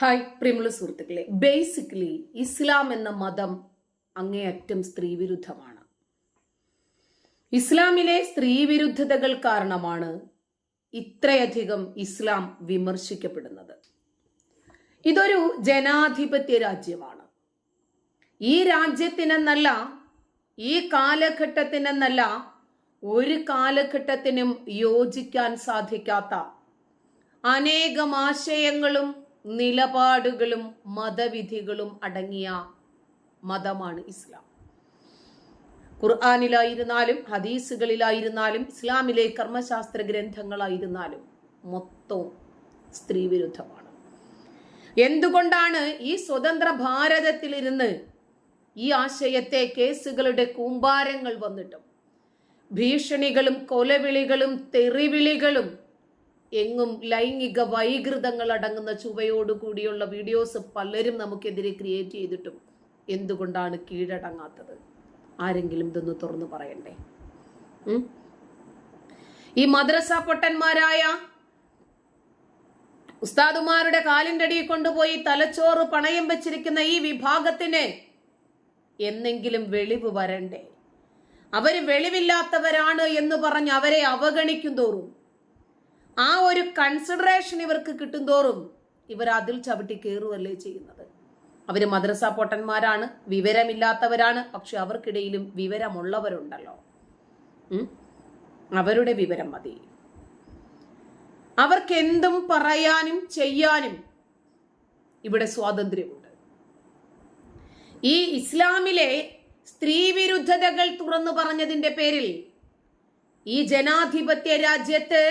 Hi പ്രിയമുള്ള സുഹൃത്തുക്കളെ. Basically ഇസ്ലാം എന്ന മതം അങ്ങേയറ്റം സ്ത്രീവിരുദ്ധമാണ്. ഇസ്ലാമിലെ സ്ത്രീവിരുദ്ധതകൾ കാരണമാണ് ഇത്രയധികം ഇസ്ലാം വിമർശിക്കപ്പെടുന്നത്. ഇതൊരു ജനാധിപത്യ രാജ്യമാണ്. ഈ രാജ്യത്തിനെന്നല്ല ഈ കാലഘട്ടത്തിനെന്നല്ല ഒരു കാലഘട്ടത്തിനും യോജിക്കാൻ സാധിക്കാത്ത അനേകം ആശയങ്ങളും നിലപാടുകളും മതവിധികളും അടങ്ങിയ മതമാണ് ഇസ്ലാം. ഖുർആാനിലായിരുന്നാലും ഹദീസുകളിലായിരുന്നാലും ഇസ്ലാമിലെ കർമ്മശാസ്ത്ര ഗ്രന്ഥങ്ങളായിരുന്നാലും മൊത്തവും സ്ത്രീവിരുദ്ധമാണ്. എന്തുകൊണ്ടാണ് ഈ സ്വതന്ത്ര ഭാരതത്തിലിരുന്ന് ഈ ആശയത്തെ കേസുകളുടെ കൂമ്പാരങ്ങൾ വന്നിട്ടും? ഭീഷണികളും കൊലവിളികളും തെറിവിളികളും എങ്ങും ലൈംഗിക വൈകൃതങ്ങൾ അടങ്ങുന്ന ചുവയോട് കൂടിയുള്ള വീഡിയോസ് പലരും നമുക്കെതിരെ ക്രിയേറ്റ് ചെയ്തിട്ടും എന്തുകൊണ്ടാണ് കീഴടങ്ങാത്തത്? ആരെങ്കിലും ഇതൊന്ന് തുറന്നു പറയണ്ടേ? ഈ മദ്രസ പൊട്ടന്മാരായ ഉസ്താദുമാരുടെ കാലിന്റെ അടിയിൽ കൊണ്ടുപോയി തലച്ചോറ് പണയം വെച്ചിരിക്കുന്ന ഈ വിഭാഗത്തിന് എന്നെങ്കിലും വെളിവ് വരണ്ടേ? അവർ വെളിവില്ലാത്തവരാണ് എന്ന് പറഞ്ഞ് അവരെ അവഗണിക്കും തോറും ആ ഒരു കൺസിഡറേഷൻ ഇവർക്ക് കിട്ടും തോറും ഇവർ അതിൽ ചവിട്ടി കയറുകയല്ലേ ചെയ്യുന്നത്. അവർ മദ്രസ പൊട്ടന്മാരാണ് വിവരമില്ലാത്തവരാണ് പക്ഷെ അവർക്കിടയിലും വിവരമുള്ളവരുണ്ടല്ലോ? അവരുടെ വിവരം മതി. അവർക്ക് എന്തും പറയാനും ചെയ്യാനും ഇവിടെ സ്വാതന്ത്ര്യമുണ്ട്. ഈ ഇസ്ലാമിലെ സ്ത്രീവിരുദ്ധതകൾ തുറന്നു പറഞ്ഞതിന്റെ പേരിൽ ഈ ജനാധിപത്യ രാജ്യത്ത്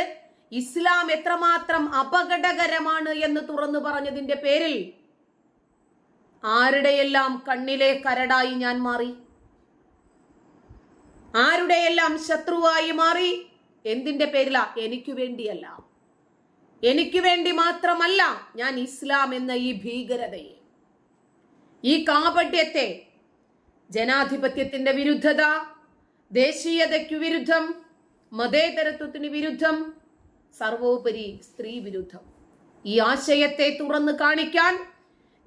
ഇസ്ലാം എത്രമാത്രം അപകടകരമാണ് എന്ന് തുറന്നു പറഞ്ഞതിന്റെ പേരിൽ ആരുടെയെല്ലാം കണ്ണിലെ കരടായി ഞാൻ മാറി? ആരുടെയെല്ലാം ശത്രുവായി മാറി? എന്തിന്റെ പേരിലാ? എനിക്ക് വേണ്ടിയല്ല. എനിക്ക് വേണ്ടി മാത്രമല്ല ഞാൻ ഇസ്ലാം എന്ന ഈ ഭീകരതയെ. ഈ കാപട്യത്തെ ജനാധിപത്യത്തിന്റെ വിരുദ്ധത ദേശീയതയ്ക്കു വിരുദ്ധം മതേതരത്വത്തിന് വിരുദ്ധം സർവോപരി സ്ത്രീ വിരുദ്ധം ഈ ആശയത്തെ തുറന്നു കാണിക്കാൻ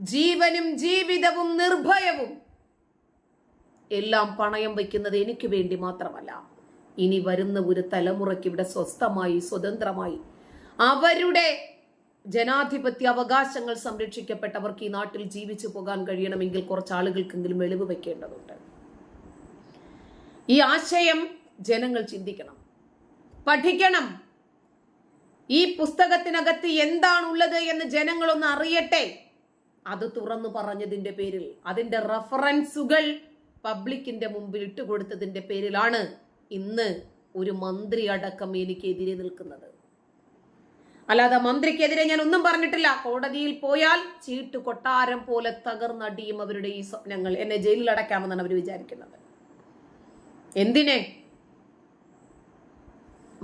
ജീവനും ജീവിതവും നിർഭയവും. എല്ലാം പണയം വയ്ക്കുന്നത് എനിക്ക് വേണ്ടി മാത്രമല്ല. ഇനി വരുന്ന ഒരു തലമുറയ്ക്ക് ഇവിടെ സ്വസ്ഥമായി സ്വതന്ത്രമായി അവരുടെ ജനാധിപത്യ അവകാശങ്ങൾ സംരക്ഷിക്കപ്പെട്ടവർക്ക് ഈ നാട്ടിൽ ജീവിച്ചു പോകാൻ കഴിയണമെങ്കിൽ കുറച്ച് ആളുകൾക്കെങ്കിലും വെളിവ് വെക്കേണ്ടതുണ്ട് ഈ ആശയം ജനങ്ങൾ ചിന്തിക്കണം. പഠിക്കണം. ഈ പുസ്തകത്തിനകത്ത് എന്താണുള്ളത് എന്ന് ജനങ്ങളൊന്ന് അറിയട്ടെ. അത് തുറന്നു പറഞ്ഞതിന്റെ പേരിൽ അതിന്റെ റഫറൻസുകൾ പബ്ലിക്കിന്റെ മുമ്പിൽ ഇട്ടുകൊടുത്തതിന്റെ പേരിലാണ് ഇന്ന് ഒരു മന്ത്രി അടക്കം എനിക്കെതിരെ നിൽക്കുന്നത്. അല്ലാതെ മന്ത്രിക്കെതിരെ ഞാൻ ഒന്നും പറഞ്ഞിട്ടില്ല. കോടതിയിൽ പോയാൽ ചീട്ട് കൊട്ടാരം പോലെ തകർന്നടിയും അവരുടെ ഈ സ്വപ്നങ്ങൾ എന്നെ ജയിലിൽ അടയ്ക്കാമെന്നാണ് അവർ വിചാരിക്കുന്നത്. എന്തിനെ?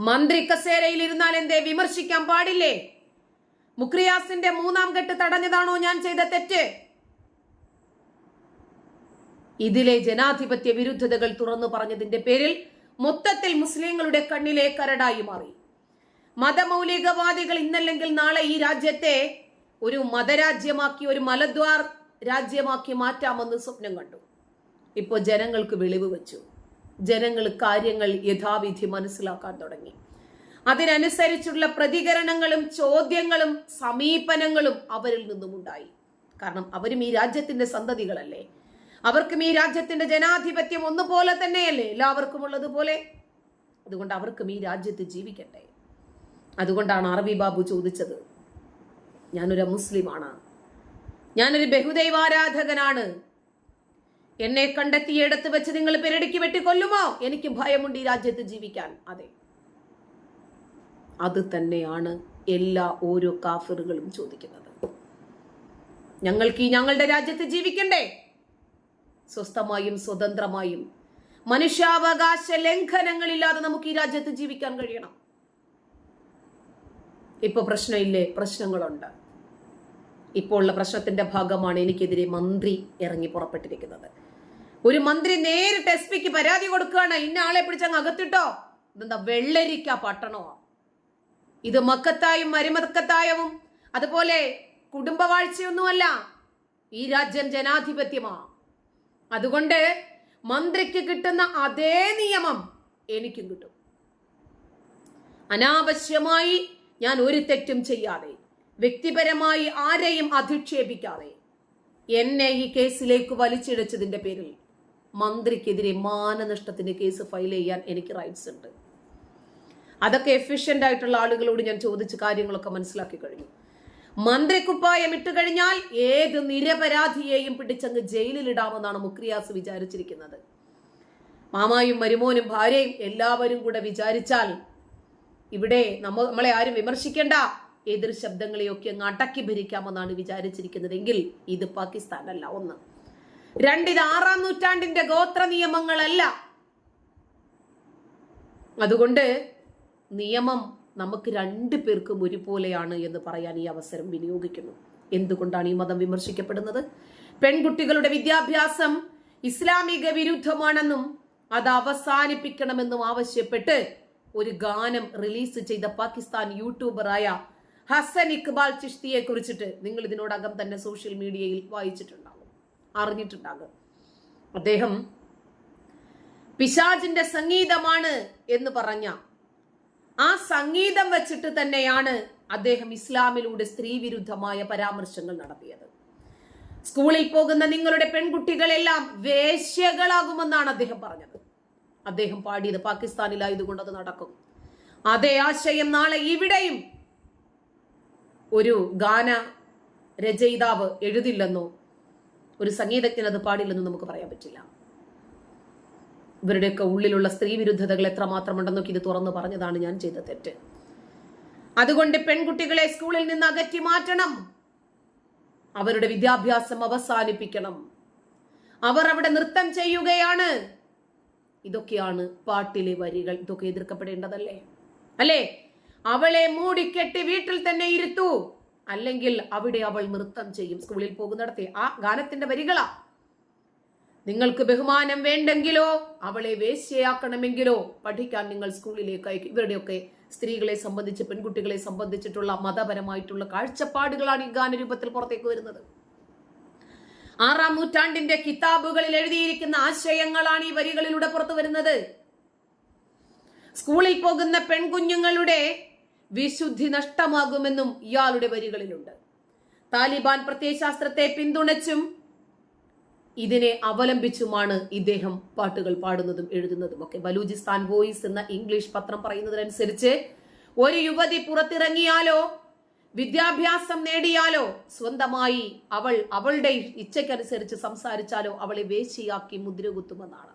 മന്ത്രി കസേരയിൽ ഇരുന്നാൽ എന്തേ വിമർശിക്കാൻ പാടില്ലേ? മുക്രിയാസിന്റെ മൂന്നാം കെട്ട് തടഞ്ഞതാണോ ഞാൻ ചെയ്ത തെറ്റ്? ഇതിലെ ജനാധിപത്യ വിരുദ്ധതകൾ തുറന്നു പറഞ്ഞതിന്റെ പേരിൽ മൊത്തത്തിൽ മുസ്ലിങ്ങളുടെ കണ്ണിലെ കരടായി മാറി. മതമൗലികവാദികൾ ഇന്നല്ലെങ്കിൽ നാളെ ഈ രാജ്യത്തെ ഒരു മതരാജ്യമാക്കി ഒരു മലദ്വാർ രാജ്യമാക്കി മാറ്റാമെന്ന് സ്വപ്നം കണ്ടു. ഇപ്പോൾ ജനങ്ങൾക്ക് വെളിവ് വെച്ചു. ജനങ്ങൾ കാര്യങ്ങൾ യഥാവിധി മനസ്സിലാക്കാൻ തുടങ്ങി. അതിനനുസരിച്ചുള്ള പ്രതികരണങ്ങളും ചോദ്യങ്ങളും സമീപനങ്ങളും അവരിൽ നിന്നും ഉണ്ടായി കാരണം അവരും ഈ രാജ്യത്തിന്റെ സന്തതികളല്ലേ. അവർക്കും ഈ രാജ്യത്തിന്റെ ജനാധിപത്യം ഒന്നുപോലെ തന്നെയല്ലേ എല്ലാവർക്കും ഉള്ളതുപോലെ. അതുകൊണ്ട് അവർക്കും ഈ രാജ്യത്ത് ജീവിക്കട്ടെ. അതുകൊണ്ടാണ് അറബി ബാബു ചോദിച്ചത് ഞാനൊരു മുസ്ലിമാണ്. ഞാനൊരു ബഹുദൈവാരാധകനാണ്. എന്നെ കണ്ടെത്തിയെടുത്ത് വെച്ച് നിങ്ങൾ പെരടിക്ക് വെട്ടിക്കൊല്ലുമോ? എനിക്ക് ഭയമുണ്ട് ഈ രാജ്യത്ത് ജീവിക്കാൻ. അതെ. അത് തന്നെയാണ് എല്ലാ ഓരോ കാഫറുകളും ചോദിക്കുന്നത്. ഞങ്ങൾക്ക് ഈ ഞങ്ങളുടെ രാജ്യത്ത് ജീവിക്കണ്ടേ? സ്വസ്ഥമായും സ്വതന്ത്രമായും മനുഷ്യാവകാശ ലംഘനങ്ങളില്ലാതെ നമുക്ക് ഈ രാജ്യത്ത് ജീവിക്കാൻ കഴിയണം. ഇപ്പൊ പ്രശ്നമില്ലേ? പ്രശ്നങ്ങളുണ്ട്. ഇപ്പോൾ ഉള്ള പ്രശ്നത്തിന്റെ ഭാഗമാണ് എനിക്കെതിരെ മന്ത്രി ഇറങ്ങി പുറപ്പെട്ടിരിക്കുന്നത്. ഒരു മന്ത്രി നേരിട്ട് എസ് പിക്ക് പരാതി കൊടുക്കുകയാണ്. ഇന്ന ആളെ പിടിച്ചങ്ങ് അകത്തിട്ടോ? ഇതെന്താ വെള്ളരിക്ക പട്ടണമോ? ഇത് മക്കത്തായും മരുമക്കത്തായവും അതുപോലെ കുടുംബവാഴ്ചയൊന്നുമല്ല ഈ രാജ്യം ജനാധിപത്യമാ. അതുകൊണ്ട് മന്ത്രിക്ക് കിട്ടുന്ന അതേ നിയമം എനിക്കും കിട്ടും. അനാവശ്യമായി ഞാൻ ഒരു തെറ്റും ചെയ്യാതെ വ്യക്തിപരമായി ആരെയും അധിക്ഷേപിക്കാതെ എന്നെ ഈ കേസിലേക്ക് വലിച്ചിഴച്ചതിന്റെ പേരിൽ മന്ത്രിക്കെതിരെ മാനനഷ്ടത്തിന്റെ കേസ് ഫയൽ ചെയ്യാൻ എനിക്ക് റൈറ്റ്സ് ഉണ്ട്. അതൊക്കെ എഫിഷ്യന്റ് ആയിട്ടുള്ള ആളുകളോട് ഞാൻ ചോദിച്ച കാര്യങ്ങളൊക്കെ മനസ്സിലാക്കി കഴിഞ്ഞു. മന്ത്രിക്കുപ്പായം ഇട്ട് കഴിഞ്ഞാൽ ഏത് നിരപരാധിയെയും പിടിച്ചങ്ങ് ജയിലിലിടാമെന്നാണ് മുക്രിയാസ് വിചാരിച്ചിരിക്കുന്നത്. മാമായും മരുമോനും ഭാര്യയും എല്ലാവരും കൂടെ വിചാരിച്ചാൽ ഇവിടെ നമ്മ നമ്മളെ ആരും വിമർശിക്കേണ്ട. എതിർ ശബ്ദങ്ങളെയൊക്കെ അങ്ങ് അടക്കി ഭരിക്കാമെന്നാണ് വിചാരിച്ചിരിക്കുന്നതെങ്കിൽ ഇത് പാകിസ്ഥാനല്ല ഒന്ന്. രണ്ട് ഇത് ആറാം നൂറ്റാണ്ടിന്റെ ഗോത്ര നിയമങ്ങളല്ല. അതുകൊണ്ട് നിയമം നമുക്ക് രണ്ടു പേർക്കും ഒരുപോലെയാണ് എന്ന് പറയാൻ ഈ അവസരം വിനിയോഗിക്കുന്നു. എന്തുകൊണ്ടാണ് ഈ മതം വിമർശിക്കപ്പെടുന്നത്? പെൺകുട്ടികളുടെ വിദ്യാഭ്യാസം ഇസ്ലാമിക വിരുദ്ധമാണെന്നും അത് അവസാനിപ്പിക്കണമെന്നും ആവശ്യപ്പെട്ട് ഒരു ഗാനം റിലീസ് ചെയ്ത പാകിസ്ഥാൻ യൂട്യൂബറായ ഹസൻ ഇക്ബാൽ ചിഷ്തിയെ കുറിച്ചിട്ട് നിങ്ങൾ ഇതിനോടകം തന്നെ സോഷ്യൽ മീഡിയയിൽ വായിച്ചിട്ടുണ്ടാകും അറിഞ്ഞിട്ടുണ്ടാകും. അദ്ദേഹം പിശാജിന്റെ സംഗീതമാണ് എന്ന് പറഞ്ഞ ആ സംഗീതം വെച്ചിട്ട് തന്നെയാണ് അദ്ദേഹം ഇസ്ലാമിലൂടെ സ്ത്രീ വിരുദ്ധമായ പരാമർശങ്ങൾ നടത്തിയത്. സ്കൂളിൽ പോകുന്ന നിങ്ങളുടെ പെൺകുട്ടികളെല്ലാം വേശ്യകളാകുമെന്നാണ് അദ്ദേഹം പറഞ്ഞത്. അദ്ദേഹം പാടിയത് പാകിസ്ഥാനിലായതുകൊണ്ട് അത് നടക്കും. അതേ ആശയം നാളെ ഇവിടെയും ഒരു ഗാന രചയിതാവ് എഴുതില്ലെന്നോ ഒരു സംഗീതജ്ഞൻ അത് പാടില്ലെന്ന് നമുക്ക് പറയാൻ പറ്റില്ല. ഇവരുടെയൊക്കെ ഉള്ളിലുള്ള സ്ത്രീ വിരുദ്ധതകൾ എത്രമാത്രമുണ്ടെന്നൊക്കെ ഇത് തുറന്നു പറഞ്ഞതാണ് ഞാൻ ചെയ്ത തെറ്റ്. അതുകൊണ്ട് പെൺകുട്ടികളെ സ്കൂളിൽ നിന്ന് അകറ്റി മാറ്റണം. അവരുടെ വിദ്യാഭ്യാസം അവസാനിപ്പിക്കണം. അവർ അവിടെ നൃത്തം ചെയ്യുകയാണ്. ഇതൊക്കെയാണ് പാട്ടിലെ വരികൾ. ഇതൊക്കെ എതിർക്കപ്പെടേണ്ടതല്ലേ? അല്ലേ? അവളെ മൂടിക്കെട്ടി വീട്ടിൽ തന്നെ ഇരുത്തൂ. അല്ലെങ്കിൽ അവിടെ അവൾ നൃത്തം ചെയ്യും. സ്കൂളിൽ പോകുന്നിടത്തെ ആ ഗാനത്തിന്റെ വരികളാ. നിങ്ങൾക്ക് ബഹുമാനം വേണ്ടെങ്കിലോ അവളെ വേശ്യയാക്കണമെങ്കിലോ പഠിക്കാൻ നിങ്ങൾ സ്കൂളിലേക്ക് അയക്കും. ഇവരുടെയൊക്കെ സ്ത്രീകളെ സംബന്ധിച്ച് പെൺകുട്ടികളെ സംബന്ധിച്ചിട്ടുള്ള മതപരമായിട്ടുള്ള കാഴ്ചപ്പാടുകളാണ് ഈ ഗാനരൂപത്തിൽ പുറത്തേക്ക് വരുന്നത്. ആറാം നൂറ്റാണ്ടിന്റെ കിതാബുകളിൽ എഴുതിയിരിക്കുന്ന ആശയങ്ങളാണ് ഈ വരികളിലൂടെ പുറത്തു വരുന്നത്. സ്കൂളിൽ പോകുന്ന പെൺകുഞ്ഞുങ്ങളുടെ വിശുദ്ധി നഷ്ടമാകുമെന്നും ഇയാളുടെ വരികളിലുണ്ട്. താലിബാൻ പ്രത്യയശാസ്ത്രത്തെ പിന്തുണച്ചും ഇതിനെ അവലംബിച്ചുമാണ് ഇദ്ദേഹം പാട്ടുകൾ പാടുന്നതും എഴുതുന്നതും ഒക്കെ. ബലൂചിസ്ഥാൻ വോയിസ് എന്ന ഇംഗ്ലീഷ് പത്രം പറയുന്നതിനനുസരിച്ച് ഒരു യുവതി പുറത്തിറങ്ങിയാലോ? വിദ്യാഭ്യാസം നേടിയാലോ? സ്വന്തമായി അവൾ അവളുടെ ഇച്ഛയ്ക്കനുസരിച്ച് സംസാരിച്ചാലോ? അവളെ വേശിയാക്കി മുദ്രകുത്തുമെന്നാണ്.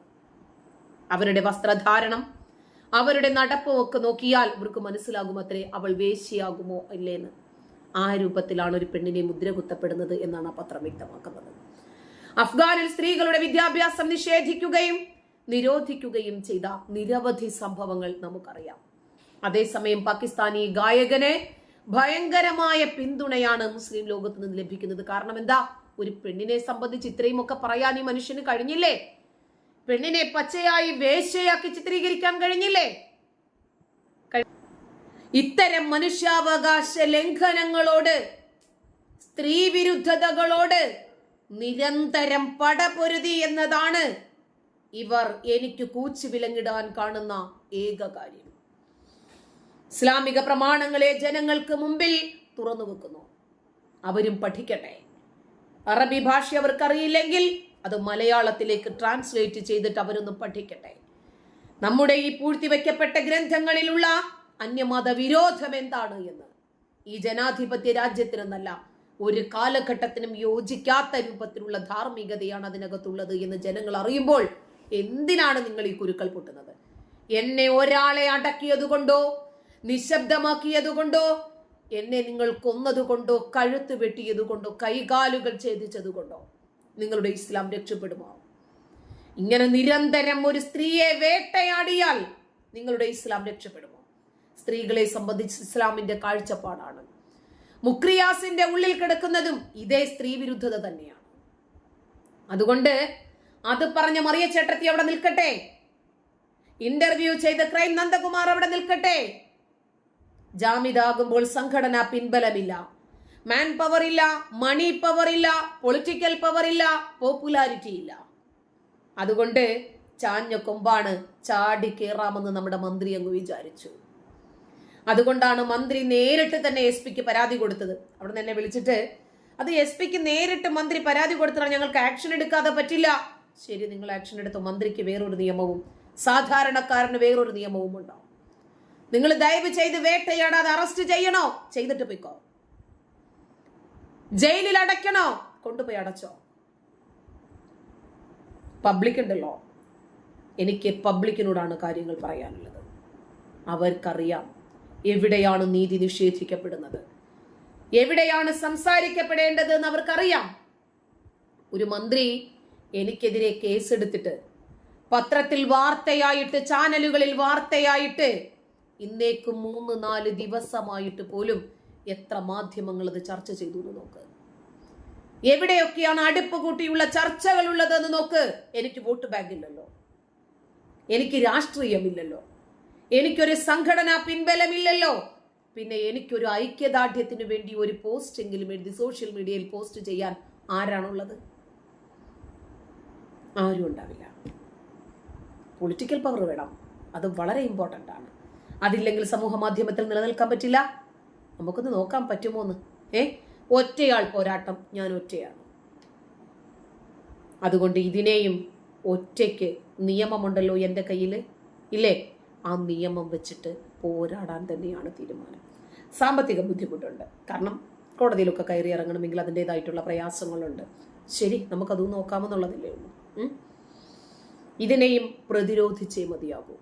അവരുടെ വസ്ത്രധാരണം അവരുടെ നടപ്പ് ഒക്കെ നോക്കിയാൽ ഇവർക്ക് മനസ്സിലാകും അത്രേ അവൾ വേശ്യയാകുമോ ഇല്ലേന്ന്. ആ രൂപത്തിലാണ് ഒരു പെണ്ണിനെ മുദ്ര കുത്തപ്പെടുന്നത് എന്നാണ് ആ പത്രം വ്യക്തമാക്കുന്നത്. അഫ്ഗാനിൽ സ്ത്രീകളുടെ വിദ്യാഭ്യാസം നിഷേധിക്കുകയും നിരോധിക്കുകയും ചെയ്ത നിരവധി സംഭവങ്ങൾ നമുക്കറിയാം. അതേസമയം പാകിസ്ഥാനി ഗായകനെ ഭയങ്കരമായ പിന്തുണയാണ് മുസ്ലിം ലോകത്ത് നിന്ന് ലഭിക്കുന്നത്. കാരണം എന്താ? ഒരു പെണ്ണിനെ സംബന്ധിച്ച് ഇത്രയും ഒക്കെ പറയാൻ ഈ മനുഷ്യന് കഴിഞ്ഞില്ലേ? പെണ്ണിനെ പച്ചയായി വേശ്യയാക്കി ചിത്രീകരിക്കാൻ കഴിഞ്ഞില്ലേ? ഇത്തരം മനുഷ്യാവകാശ ലംഘനങ്ങളോട് സ്ത്രീ വിരുദ്ധതകളോട് നിരന്തരം പടപൊരുതി എന്നതാണ് ഇവർ എനിക്ക് കൂച്ചു വിലങ്ങിടാൻ കാണുന്ന ഏക കാര്യം. ഇസ്ലാമിക പ്രമാണങ്ങളെ ജനങ്ങൾക്ക് മുമ്പിൽ തുറന്നു വെക്കുന്നു. അവരും പഠിക്കട്ടെ. അറബി ഭാഷ അവർക്കറിയില്ലെങ്കിൽ അത് മലയാളത്തിലേക്ക് ട്രാൻസ്ലേറ്റ് ചെയ്തിട്ട് അവരൊന്ന് പഠിക്കട്ടെ. നമ്മുടെ ഈ പൂഴ്ത്തിവെക്കപ്പെട്ട ഗ്രന്ഥങ്ങളിലുള്ള അന്യമത വിരോധം എന്താണ് എന്ന്? ഈ ജനാധിപത്യ രാജ്യത്തിനെന്നല്ല ഒരു കാലഘട്ടത്തിനും യോജിക്കാത്ത രൂപത്തിലുള്ള ധാർമ്മികതയാണ് അതിനകത്തുള്ളത് എന്ന് ജനങ്ങൾ അറിയുമ്പോൾ എന്തിനാണ് നിങ്ങൾ ഈ കുരുക്കൾ പൊട്ടുന്നത്? എന്നെ ഒരാളെ അടക്കിയതുകൊണ്ടോ നിശബ്ദമാക്കിയതുകൊണ്ടോ എന്നെ നിങ്ങൾ കൊന്നതുകൊണ്ടോ? കഴുത്ത് വെട്ടിയതുകൊണ്ടോ കൈകാലുകൾ ഛേദിച്ചതുകൊണ്ടോ നിങ്ങളുടെ ഇസ്ലാം രക്ഷപ്പെടുമോ? ഇങ്ങനെ നിരന്തരം ഒരു സ്ത്രീയെ വേട്ടയാടിയാൽ നിങ്ങളുടെ ഇസ്ലാം രക്ഷപ്പെടുമോ? സ്ത്രീകളെ സംബന്ധിച്ച് ഇസ്ലാമിന്റെ കാഴ്ചപ്പാടാണ്. മുക്രിയാസിന്റെ ഉള്ളിൽ കിടക്കുന്നതും ഇതേ സ്ത്രീ വിരുദ്ധത തന്നെയാണ്. അതുകൊണ്ട് അത് പറഞ്ഞ മറിയ ചേട്ടത്തി അവിടെ നിൽക്കട്ടെ. ഇന്റർവ്യൂ ചെയ്ത ക്രൈം നന്ദകുമാർ അവിടെ നിൽക്കട്ടെ. ജാമ്യതാകുമ്പോൾ സംഘടന പിൻബലമില്ല. മാൻ പവർ ഇല്ല മണി പവർ ഇല്ല പൊളിറ്റിക്കൽ പവർ ഇല്ല പോപ്പുലാരിറ്റി ഇല്ല. അതുകൊണ്ട് ചാഞ്ഞ കൊമ്പാണ് ചാടി കയറാമെന്ന് നമ്മുടെ മന്ത്രി അങ്ങ് വിചാരിച്ചു. അതുകൊണ്ടാണ് മന്ത്രി നേരിട്ട് തന്നെ എസ് പിക്ക് പരാതി കൊടുത്തത്. അവിടെ എന്നെ വിളിച്ചിട്ട് അത് എസ് പിക്ക് നേരിട്ട് മന്ത്രി പരാതി കൊടുത്താൽ ഞങ്ങൾക്ക് ആക്ഷൻ എടുക്കാതെ പറ്റില്ല. ശരി നിങ്ങൾ ആക്ഷൻ എടുത്തു. മന്ത്രിക്ക് വേറൊരു നിയമവും സാധാരണക്കാരന് വേറൊരു നിയമവും ഉണ്ടാവും. നിങ്ങൾ ദയവ് ചെയ്ത് വേട്ടയാടാതെ അറസ്റ്റ് ചെയ്യണോ? ചെയ്തിട്ട് പോയിക്കോ. ജയിലിൽ അടയ്ക്കണോ? കൊണ്ടുപോയി അടച്ചോ. പബ്ലിക് ഉണ്ടല്ലോ. എനിക്ക് പബ്ലിക്കിനോടാണ് കാര്യങ്ങൾ പറയാനുള്ളത്. അവർക്കറിയാം എവിടെയാണ് നീതി നിഷേധിക്കപ്പെടുന്നത്. എവിടെയാണ് സംസാരിക്കപ്പെടേണ്ടത് എന്ന് അവർക്കറിയാം. ഒരു മന്ത്രി എനിക്കെതിരെ കേസെടുത്തിട്ട് പത്രത്തിൽ വാർത്തയായിട്ട് ചാനലുകളിൽ വാർത്തയായിട്ട് ഇന്നേക്ക് മൂന്ന് നാല് ദിവസമായിട്ട് പോലും എത്ര മാധ്യമങ്ങൾ അത് ചർച്ച ചെയ്തു എന്ന് നോക്ക്. എവിടെയൊക്കെയാണ് അടുപ്പ് കൂട്ടിയുള്ള ചർച്ചകൾ ഉള്ളതെന്ന് നോക്ക്. എനിക്ക് വോട്ട് ബാങ്ക് ഇല്ലല്ലോ എനിക്ക് രാഷ്ട്രീയമില്ലല്ലോ. എനിക്കൊരു സംഘടനാ പിൻബലമില്ലല്ലോ. പിന്നെ എനിക്കൊരു ഐക്യദാർഢ്യത്തിന് വേണ്ടി ഒരു പോസ്റ്റ് എങ്കിലും എഴുതി സോഷ്യൽ മീഡിയയിൽ പോസ്റ്റ് ചെയ്യാൻ ആരാണുള്ളത്? ആരും ഉണ്ടാവില്ല. പൊളിറ്റിക്കൽ പവർ വേണം. അത് വളരെ ഇമ്പോർട്ടന്റ് ആണ് അതില്ലെങ്കിൽ സമൂഹ മാധ്യമത്തിൽ നിലനിൽക്കാൻ പറ്റില്ല. നമുക്കൊന്ന് നോക്കാൻ പറ്റുമോന്ന് ഏ? ഒറ്റയാൾ പോരാട്ടം ഞാൻ ഒറ്റയാണ്. അതുകൊണ്ട് ഇതിനെയും ഒറ്റയ്ക്ക് നിയമമുണ്ടല്ലോ എന്റെ കയ്യിൽ ഇല്ലേ? ആ നിയമം വെച്ചിട്ട് പോരാടാൻ തന്നെയാണ് തീരുമാനം. സാമ്പത്തിക ബുദ്ധിമുട്ടുണ്ട്. കാരണം കോടതിയിലൊക്കെ കയറി ഇറങ്ങണമെങ്കിൽ അതിന്റെതായിട്ടുള്ള പ്രയാസങ്ങളുണ്ട്. ശരി നമുക്കത് നോക്കാമെന്നുള്ളതല്ലേ ഉള്ളൂ? ഇതിനെയും പ്രതിരോധിച്ചേ മതിയാകൂ.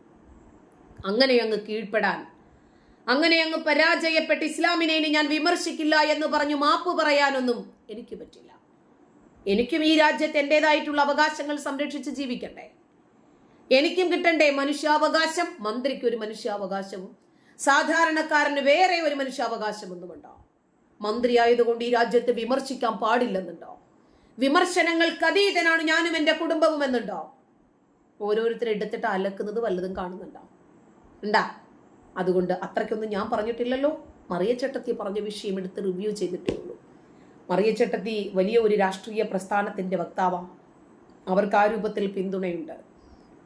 അങ്ങനെ അങ്ങ് കീഴ്പ്പെടാൻ അങ്ങനെ അങ്ങ് പരാജയപ്പെട്ട് ഇസ്ലാമിനെ ഇനി ഞാൻ വിമർശിക്കില്ല എന്ന് പറഞ്ഞു മാപ്പ് പറയാനൊന്നും എനിക്ക് പറ്റില്ല. എനിക്കും ഈ രാജ്യത്ത് എന്റെതായിട്ടുള്ള അവകാശങ്ങൾ സംരക്ഷിച്ച് ജീവിക്കണ്ടേ എനിക്കും കിട്ടണ്ടേ മനുഷ്യാവകാശം? മന്ത്രിക്ക് ഒരു മനുഷ്യാവകാശവും സാധാരണക്കാരന് വേറെ ഒരു മനുഷ്യാവകാശമൊന്നുമുണ്ടോ? മന്ത്രി ആയതുകൊണ്ട് ഈ രാജ്യത്ത് വിമർശിക്കാൻ പാടില്ലെന്നുണ്ടോ? വിമർശനങ്ങൾക്ക് അതീതനാണ് ഞാനും എന്റെ കുടുംബവും എന്നുണ്ടോ ഓരോരുത്തരെ എടുത്തിട്ട് അലക്കുന്നത് വല്ലതും കാണുന്നുണ്ടോ? ഉണ്ടാ? അതുകൊണ്ട് അത്രയ്ക്കൊന്നും ഞാൻ പറഞ്ഞിട്ടില്ലല്ലോ. മറിയച്ചട്ടത്തി പറഞ്ഞ വിഷയം എടുത്ത് റിവ്യൂ ചെയ്തിട്ടേ ഉള്ളൂ. മറിയച്ചട്ടത്തി വലിയ ഒരു രാഷ്ട്രീയ പ്രസ്ഥാനത്തിന്റെ വക്താവാണ്. അവർക്ക് ആ രൂപത്തിൽ പിന്തുണയുണ്ട്.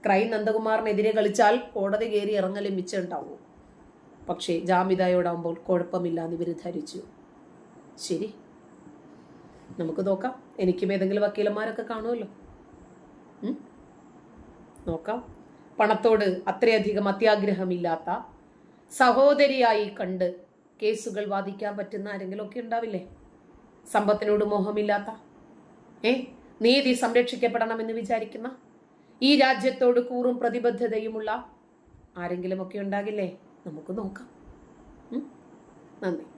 ക്രൈം നന്ദകുമാറിനെതിരെ കളിച്ചാൽ കോടതി കയറി ഇറങ്ങലും മിച്ചുണ്ടാവും പക്ഷേ ജാമിതായോടാകുമ്പോൾ കുഴപ്പമില്ല എന്ന് ഇവർ ധരിച്ചു. ശരി. നമുക്ക് നോക്കാം. എനിക്കും ഏതെങ്കിലും വക്കീലന്മാരൊക്കെ കാണുമല്ലോ? നോക്കാം. പണത്തോട് അത്രയധികം അത്യാഗ്രഹമില്ലാത്ത സഹോദരിയായി കണ്ട് കേസുകൾ വാദിക്കാൻ പറ്റുന്ന ആരെങ്കിലും ഒക്കെ ഉണ്ടാവില്ലേ? സമ്പത്തിനോട് മോഹമില്ലാത്ത? ഏ? നീതി സംരക്ഷിക്കപ്പെടണമെന്ന് വിചാരിക്കുന്ന? ഈ രാജ്യത്തോട് കൂറും പ്രതിബദ്ധതയുമുള്ള ആരെങ്കിലും ഒക്കെ ഉണ്ടാകില്ലേ? നമുക്ക് നോക്കാം. നന്ദി.